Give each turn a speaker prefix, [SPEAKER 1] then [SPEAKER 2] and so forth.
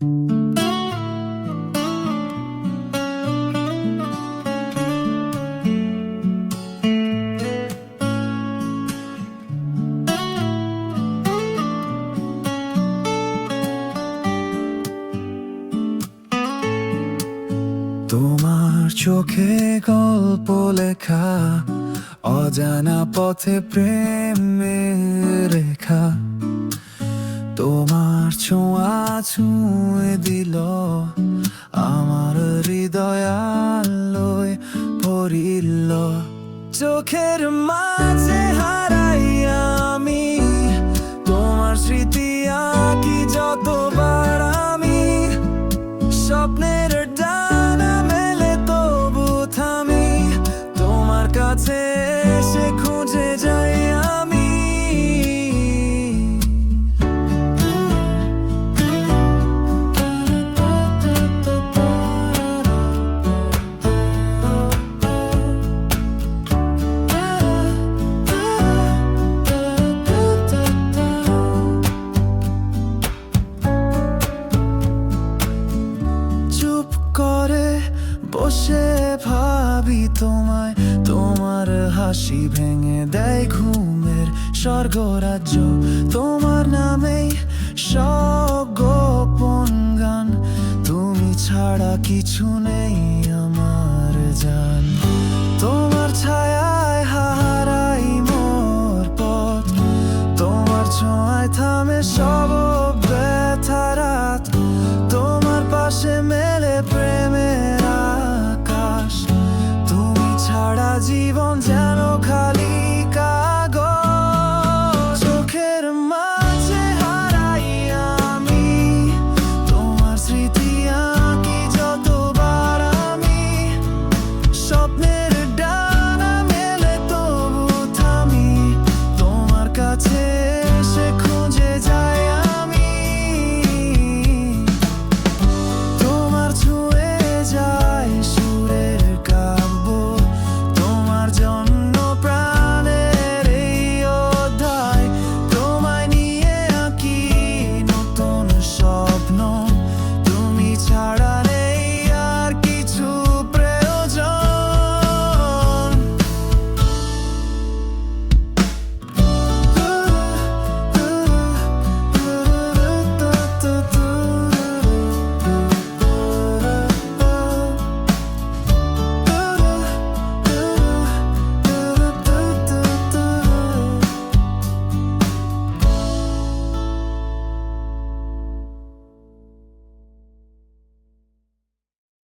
[SPEAKER 1] তোমার চোখে গল্প লেখা অজানা পথে প্রেমের রেখা। তোমার ছোঁয়া ছুঁয়ে দিল আমার হৃদয় আলোয় ভরিল চোখের মাঝে হারাই আমি, তোমার স্মৃতি আঁকি যতবার আমি। স্বপ্নের ডানা মেলে তবু থামি, তোমার কাছে এসে খুঁজে যাই তোমায়, তোমার হাসি ভেঙে দেয় ঘুমের স্বর্গরাজ্য। তোমার নামেই সগোপন গান। তুমি ছাড়া কিছু নেই আমার জান। তোমার ছাড়া